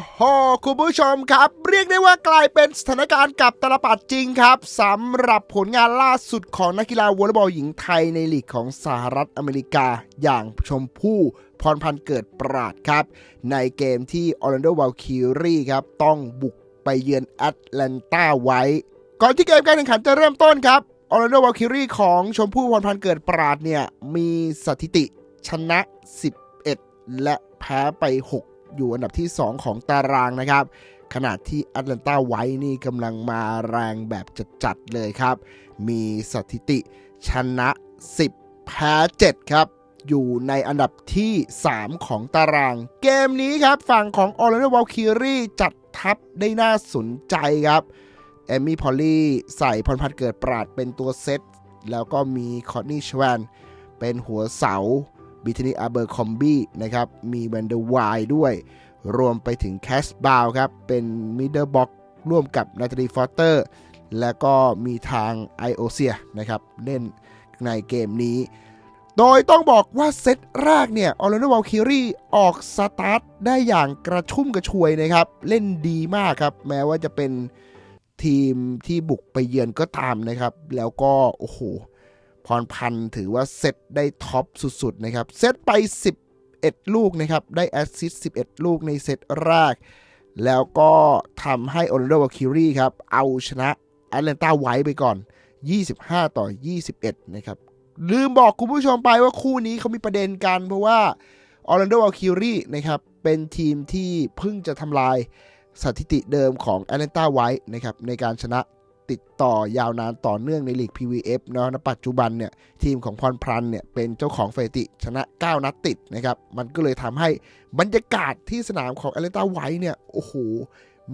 โห คุณผู้ชมครับ เรียกได้ว่ากลายเป็นสถานการณ์กับตลปัดจริงครับสำหรับผลงานล่าสุดของนักกีฬาวอลเลย์บอลหญิงไทยในลีกของสหรัฐอเมริกาอย่างชมพู่พรพันธ์เกิดปราดครับ ในเกมที่ออร์แลนโดว a ลคิรีครับต้องบุกไปเยือนแอตแลนตาไว้ ก่อนที่เกมการแข่งขันจะเริ่มต้นครับออร์แลนโดว a ลคิรีของชมพู่พรพันธ์เกิดปราดเนี่ยมีสถิติชนะ 11 และแพ้ไป 6 อยู่อันดับที่ 2 ของตารางนะครับขณะที่แอตแลนตาไว้นี่กำลังมาแรงแบบจัดๆเลยครับ มีสถิติชนะ 10 แพ้ 7 ครับ อยู่ในอันดับที่ 3 ของตาราง เกมนี้ครับ ฝั่งของออร์แลนโดว a ลคิรีจัดทัพได้น่าสนใจครับเอมมี่พอลลี่ใส่พรพันเกิดปราดเป็นตัวเซต แล้วก็มีคอร์นี่ชวนเป็นหัวเสา บิทนีอาเบอร์คอมบี้นะครับ มีแวนเดอร์ไวด้วย รวมไปถึงแคสบาวครับ เป็นมิดเดิลบ็อกร่วมกับนาตาลีฟอสเตอร์ แล้วก็มีทางไอโอเซียนะครับ เล่นในเกมนี้ โดยต้องบอกว่าเซตแรกเนี่ยออร์แลนโดว a ลคิรีออกสตาร์ทได้อย่างกระชุ่มกระชวยนะครับ เล่นดีมากครับ แม้ว่าจะเป็นทีมที่บุกไปเยือนก็ตามนะครับ แล้วก็ โอ้โห พรพันธ์ถือว่าเซตได้ท็อปสุดๆนะครับ เซตไป 11 ลูกนะครับ ได้แอสซิสต์11 ลูกในเซตแรก แล้วก็ทำให้โอ r ลนโดว a คิรีครับ เอาชนะแอตแลนตาไว้ไปก่อน 25 ต่อ 21 นะครับ ลืมบอกคุณผู้ชมไปว่าคู่นี้เขามีประเด็นกัน เพราะว่าออร์แลนโดว a ลคิรีนะครับ เป็นทีมที่เพิ่งจะทำลายสถิติเดิมของแอตแลนตาไว้นะครับในการชนะ ติดต่อยาวนานต่อเนื่องในลีก PVF เนาะณปัจจุบันเนี่ยทีมของพรพรันเนี่ยเป็นเจ้าของสถิติชนะ 9 นัดติดนะครับ มันก็เลยทำให้บรรยากาศที่สนามของแอตแลนตาไว้เนี่ย โอ้โห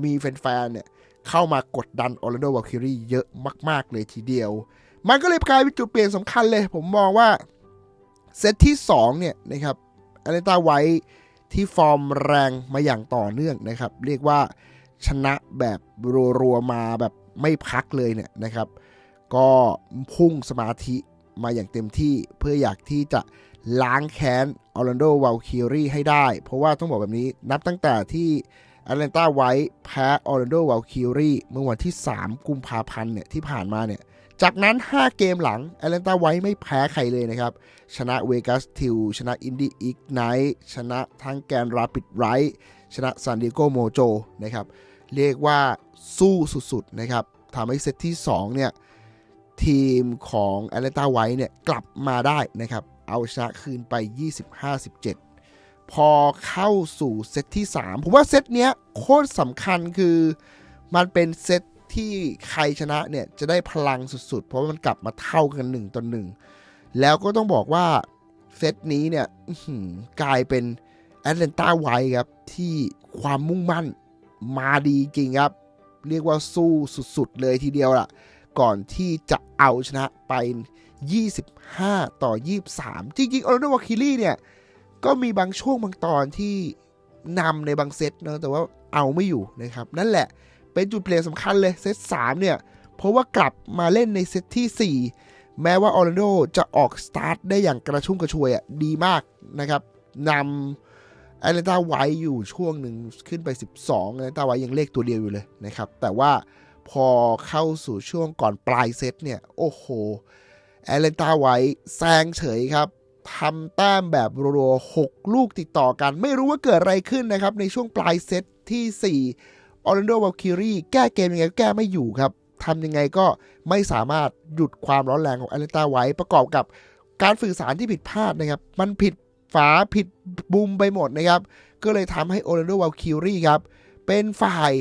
มีแฟนๆเนี่ยเข้ามากดดันออร์แลนโดว a ลคิรีเยอะมาก ๆ เลยทีเดียว มันก็เลยกลายเป็นจุดเปลี่ยนสำคัญเลย ผมมองว่าเซตที่ 2 เนี่ยนะครับแอตแลนตาไว้ที่ฟอร์มแรงมาอย่างต่อเนื่องนะครับ เรียกว่าชนะแบบรัวๆมาแบบ ไม่พักเลยเนี่ยนะครับ ก็พุ่งสมาธิมาอย่างเต็มที่เพื่ออยากที่จะล้างแค้นออร์แลนโดว a ลคิรีให้ได้ เพราะว่าต้องบอกแบบนี้นับตั้งแต่ที่แอตแลนตาไว้แพ้ออร์แลนโดว a ลคิรีเมื่อวันที่ 3 กุมภาพันธ์เนี่ยที่ผ่านมาเนี่ยจากนั้น 5 เกมหลังแอตแลนตาไว้ไม่แพ้ใครเลยนะครับ ชนะเวกัสทิลชนะอินดี้อีกไนท์ชนะทั้งแกนราปิดไรท์ชนะซานดิโกโมโจนะครับ เรียกว่าสู้สุดๆนะครับทำให้เซตที่ 2 เนี่ย ทีมของแอตแลนตาไว้เนี่ย กลับมาได้นะครับ เอาชนะคืนไป 25-17 พอเข้าสู่เซตที่ 3 ผมว่าเซตเนี้ยโคตรสำคัญคือมันเป็นเซตที่ใครชนะเนี่ย จะได้พลังสุดๆ เพราะมันกลับมาเท่ากัน1ต่อ1แล้วก็ต้องบอกว่าเซตนี้เนี่ยกลายเป็นแอตแลนตาไวครับที่ความมุ่งมั่น มาดีจริงครับ เรียกว่าสู้สุดๆ เลยทีเดียวล่ะ ก่อนที่จะเอาชนะไป 25 ต่อ 23 จริงๆออร์โนวาคิลี่เนี่ย ก็มีบางช่วงบางตอนที่นำในบางเซตเนอะแต่ว่าเอาไม่อยู่นะครับ นั่นแหละเป็นจุดเปลี่ยนสำคัญเลยเซต3เนี่ย เพราะว่ากลับมาเล่นในเซตที่ 4 แม้ว่าออร์แลนโดจะออกสตาร์ทได้อย่างกระชุ่มกระชวยอะดีมากนะครับนำ แอตแลนตาไว้อยู่ช่วงหนึ่งขึ้นไป 12แอตแลนตาไว้ยังเลขตัวเดียวอยู่เลยนะครับ แต่ว่าพอเข้าสู่ช่วงก่อนปลายเซตเนี่ย โอ้โหแอตแลนตาไว้แซงเฉยครับทำแต้มแบบรัวๆ6ลูกติดต่อกัน ไม่รู้ว่าเกิดอะไรขึ้นนะครับ ในช่วงปลายเซตที่ 4 ออร์แลนโดว a ลคิรีแก้เกมยังไงก็แก้ไม่อยู่ครับทำยังไงก็ไม่สามารถหยุดความร้อนแรงของแอตแลนตาไว้ประกอบกับการสื่อสารที่ผิดพลาดนะครับ มันผิด ฝาผิดบุมไปหมดนะครับ ก็เลยทำให้โอ r ลนโดว a ลคิรีครับ เป็นฝ่าย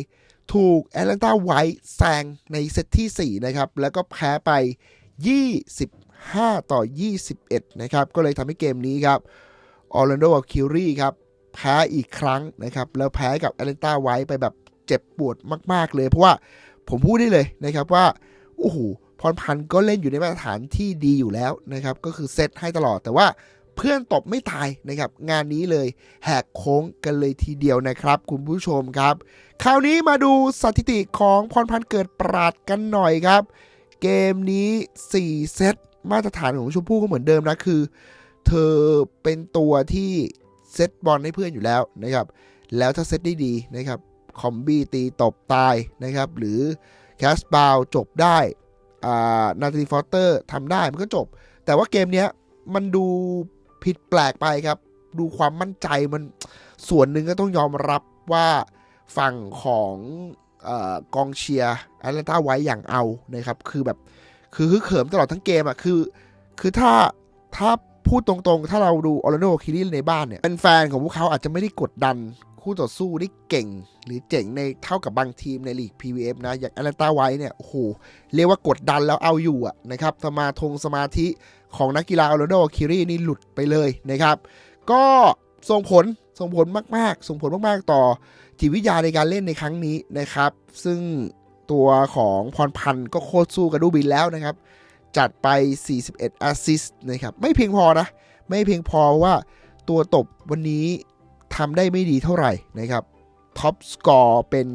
ถูกแอตแลนตาไว้แซงในเซตที่ 4 นะครับ แล้วก็แพ้ไป 25 ต่อ 21 นะครับ ก็เลยทำให้เกมนี้ครับออ r ลนโดว a ลคิรีครับ แพ้อีกครั้งนะครับ แล้วแพ้กับแอตแลนตาไว้ไปแบบเจ็บปวดมาก ๆ เลย เพราะว่าผมพูดได้เลยนะครับว่าโอ้โหพรพันธ์ก็เล่นอยู่ในมาตรฐานที่ดีอยู่แล้วนะครับ ก็คือเซตให้ตลอดแต่ว่า เพื่อนตบไม่ตายนะครับ งานนี้เลยแหกโค้งกันเลยทีเดียวนะครับ คุณผู้ชมครับ คราวนี้มาดูสถิติของพรพันธ์เกิดปราดกันหน่อยครับ เกมนี้ 4 เซตมาตรฐานของชมพู่ก็เหมือนเดิมนะคือ เธอเป็นตัวที่เซตบอลให้เพื่อนอยู่แล้วนะครับ แล้วถ้าเซตได้ดีนะครับคอมบี้ตีตบตายนะครับ หรือแคสบาวจบได้อ่านาทีฟอร์เตอร์ทำได้มันก็จบ แต่ว่าเกมนี้มันดู ผิดแปลกไปครับ ดูความมั่นใจมันส่วนหนึ่งก็ต้องยอมรับว่าฝั่งของออกองเชียร์แอตแลนตาไว้อย่างเอานะครับ คือแบบคือฮึกเหิมตลอดทั้งเกมอะคือ คือถ้าถ้าพูดตรงๆ ถ้าเราดูออร์แลนโดคิริในบ้านเนี่ยเป็นแฟนของพวกเขาอาจจะไม่ได้กดดัน คู่ต่อสู้ได้เก่ง หรือเจ๋งในเท่ากับบางทีมในลีก PVF นะ อย่างแอตแลนตาไว้เนี่ยโอ้โหเรียกว่ากดดันแล้วเอาอยู่อะนะครับสมาทงสมาธิของนักกีฬาออร์แลโดคิรินี่หลุดไปเลยนะครับ ก็ส่งผลส่งผลมาก ๆ ส่งผลมาก ๆ ต่อจิตวิทยาในการเล่นในครั้งนี้นะครับ ซึ่งตัวของพรพันธ์ก็โคตรสู้กับดูบินแล้วนะครับ จัดไป 41แอสซิสต์นะครับ ไม่เพียงพอนะ ไม่เพียงพอว่าตัวตบวันนี้ ทำได้ไม่ดีเท่าไหร่นะครับท็อปสกอร์เป็น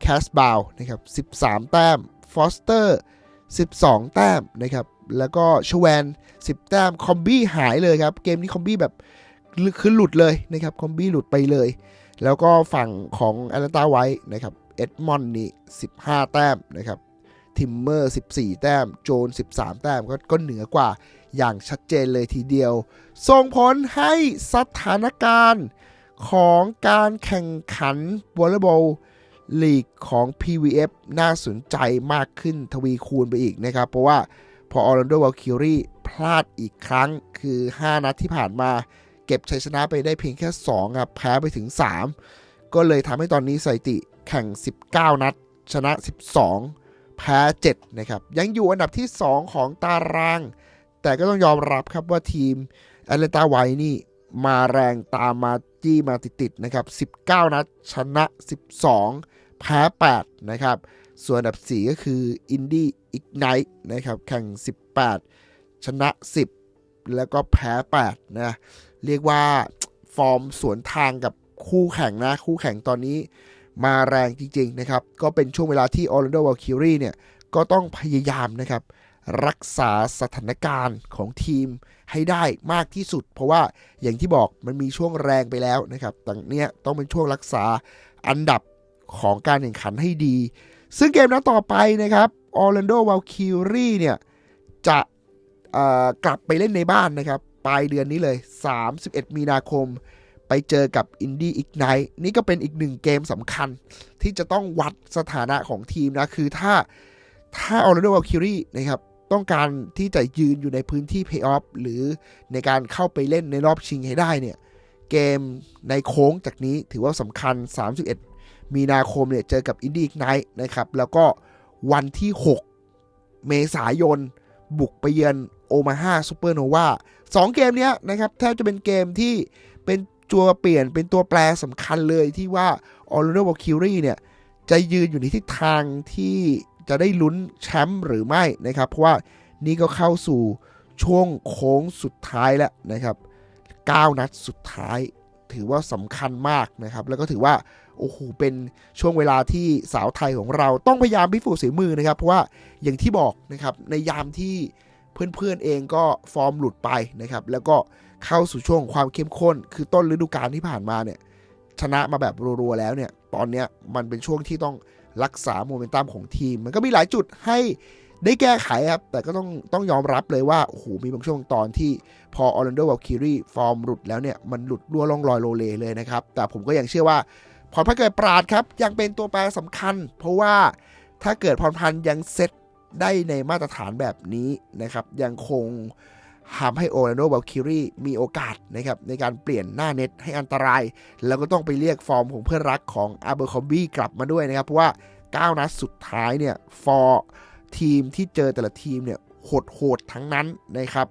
แคสบาวนะครับ 13 แต้มฟอสเตอร์ 12 แต้มนะครับ แล้วก็ชแวน 10 แต้ม คอมบี้หายเลยครับ เกมนี้คอมบี้แบบคือหลุดเลยนะครับ คอมบี้หลุดไปเลย แล้วก็ฝั่งของแอตแลนตาไว้นะครับ เอ็ดมอนนี่ 15 แต้มนะครับ ทิมเมอร์ 14 แต้ม โจน 13 แต้มก็ก็เหนือกว่าอย่างชัดเจนเลยทีเดียว ส่งผลให้สถานการณ์ ของการแข่งขันวอลเลย์บอลลีกของ PVF น่าสนใจมากขึ้นทวีคูณไปอีกนะครับ เพราะว่าพอออร์แลนโดวอลคิรีพลาดอีกครั้งคือ 5 นัดที่ผ่านมาเก็บชัยชนะไปได้เพียงแค่2ครับแพ้ไปถึง 3 ก็เลยทำให้ตอนนี้สถิติแข่ง 19 นัด ชนะ 12 แพ้ 7 นะครับ ยังอยู่อันดับที่ 2 ของตาราง แต่ก็ต้องยอมรับครับว่าทีมแอตแลนตาไวนี่มาแรงตามมา จี้มาติดๆนะครับ 19 นัด ชนะ 12 แพ้ 8 นะครับ ส่วนอันดับ 4 ก็คืออินดี้อิกไนท์นะครับ แข่ง 18 ชนะ 10 แล้วก็แพ้ 8 นะ เรียกว่าฟอร์มสวนทางกับคู่แข่งนะ คู่แข่งตอนนี้มาแรงจริง ๆ นะครับ ก็เป็นช่วงเวลาที่ออร์แลนโดวอลคิรีเนี่ย ก็ต้องพยายามนะครับ รักษาสถานการณ์ของทีม ให้ได้มากที่สุด เพราะว่าอย่างที่บอกมันมีช่วงแรงไปแล้วนะครับต่เนี้ยต้องเป็นช่วงรักษาอันดับของการแข่งขันให้ดี ซึ่งเกมนั้นต่อไปนะครับออร์แลนโดวอลคิรีเนี่ยจะกลับไปเล่นในบ้านนะครับปลายเดือนนี้เลย 31 มีนาคม ไปเจอกับ Indie Ignite นี่ก็เป็นอีกหนึ่งเกมสำคัญ ที่จะต้องวัดสถานะของทีมนะ คือถ้าถ้าออร์แลนโดวอลคิรีนะครับ ต้องการที่จะยืนอยู่ในพื้นที่เพย์ออฟหรือในการเข้าไปเล่นในรอบชิงให้ได้เนี่ย เกมในโค้งจากนี้ถือว่าสำคัญ 31 มีนาคมเนี่ยเจอกับ Indie Ignite นะครับ แล้วก็วันที่ 6 เมษายน บุกไปเยือนโอมาฮาซูเปอร์โนวาสองเกมเนี้ยนะครับแทบจะเป็นเกมที่เป็นตัวเปลี่ยนเป็นตัวแปรสำคัญเลยที่ว่าออร์แลนโดวอคิรีเนี่ยจะยืนอยู่ในทิศทางที่ จะได้ลุ้นแชมป์หรือไม่นะครับ เพราะว่านี่ก็เข้าสู่ช่วงโค้งสุดท้ายแล้วนะครับ 9 นัดสุดท้าย ถือว่าสำคัญมากนะครับ แล้วก็ถือว่าโอ้โหเป็นช่วงเวลาที่สาวไทยของเราต้องพยายามพิสูจน์ฝีมือนะครับ เพราะว่าอย่างที่บอกนะครับในยามที่เพื่อนๆเองก็ฟอร์มหลุดไปนะครับ แล้วก็เข้าสู่ช่วงความเข้มข้น คือต้นฤดูกาลที่ผ่านมาเนี่ยชนะมาแบบรัวๆแล้วเนี่ย ตอนเนี้ยมันเป็นช่วงที่ต้อง รักษาโมเมนตัมของทีม มันก็มีหลายจุดให้ได้แก้ไขครับ แต่ก็ต้องต้องยอมรับเลยว่า โอ้โห มีบางช่วงตอนที่พอออร์แลนโดวอลคิรีฟอร์มหลุดแล้วเนี่ย มันหลุดรั่วล่องลอยโลเลเลยนะครับ แต่ผมก็ยังเชื่อว่าพรพันธ์เกิดปราดครับ ยังเป็นตัวแปรสำคัญ เพราะว่าถ้าเกิดพรพันธ์ยังเซตได้ในมาตรฐานแบบนี้นะครับ ยังคง ทำให้โอร์แลนโดวอลคิรีมีโอกาสนะครับในการเปลี่ยนหน้าเน็ตให้อันตราย แล้วก็ต้องไปเรียกฟอร์มของเพื่อนรักของอาร์เบอร์คอมบี้กลับมาด้วยนะครับ เพราะว่า 9 นัดสุดท้ายเนี่ยฟอร์ทีมที่เจอแต่ละทีมเนี่ยโหดโหดๆทั้งนั้นนะครับ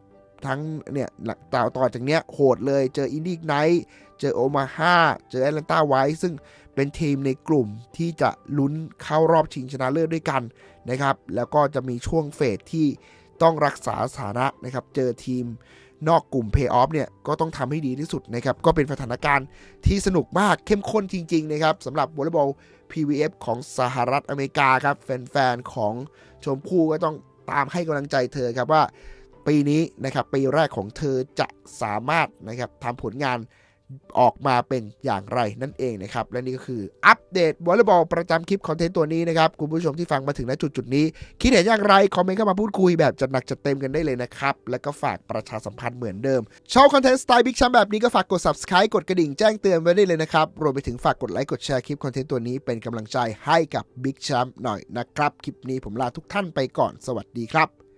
ทั้งเนี่ยหลักต่อต่อจากเนี้ยโหดเลยเจออินดี้ไนท์เจอโอมาฮาเจอแอตแลนตาไวท์ซึ่งเป็นทีมในกลุ่มที่จะลุ้นเข้ารอบชิงชนะเลิศด้วยกันนะครับ แล้วก็จะมีช่วงเฟสที่ ต้องรักษาสถานะนะครับ เจอทีมนอกกลุ่มเพย์ออฟเนี่ย ก็ต้องทำให้ดีที่สุดนะครับ ก็เป็นสถานการณ์ที่สนุกมากเข้มข้นจริง ๆ นะครับสำหรับวอลเลย์บอล PVF ของสหรัฐอเมริกาครับ แฟน ๆ ของชมพู่ก็ต้องตามให้กำลังใจเธอครับว่าปีนี้นะครับปีแรกของเธอจะสามารถนะครับทำผลงาน ออกมาเป็นอย่างไรนั่นเองนะครับ และนี่ก็คืออัปเดตวอลเลย์บอลประจำคลิปคอนเทนต์ตัวนี้นะครับ คุณผู้ชมที่ฟังมาถึงณจุดจุดนี้ คิดเห็นอย่างไร คอมเมนต์เข้ามาพูดคุยแบบจัดหนักจัดเต็มกันได้เลยนะครับ แล้วก็ฝากประชาสัมพันธ์เหมือนเดิม ชอบคอนเทนต์สไตล์บิ๊กแชมแบบนี้ก็ฝากกด subscribe กดกระดิ่งแจ้งเตือนไว้ได้เลยนะครับ รวมไปถึงฝากกดไลค์กดแชร์คลิปคอนเทนต์ตัวนี้เป็นกำลังใจให้กับบิ๊กแชมหน่อยนะครับคลิปนี้ผมลาทุกท่านไปก่อนสวัสดีครับ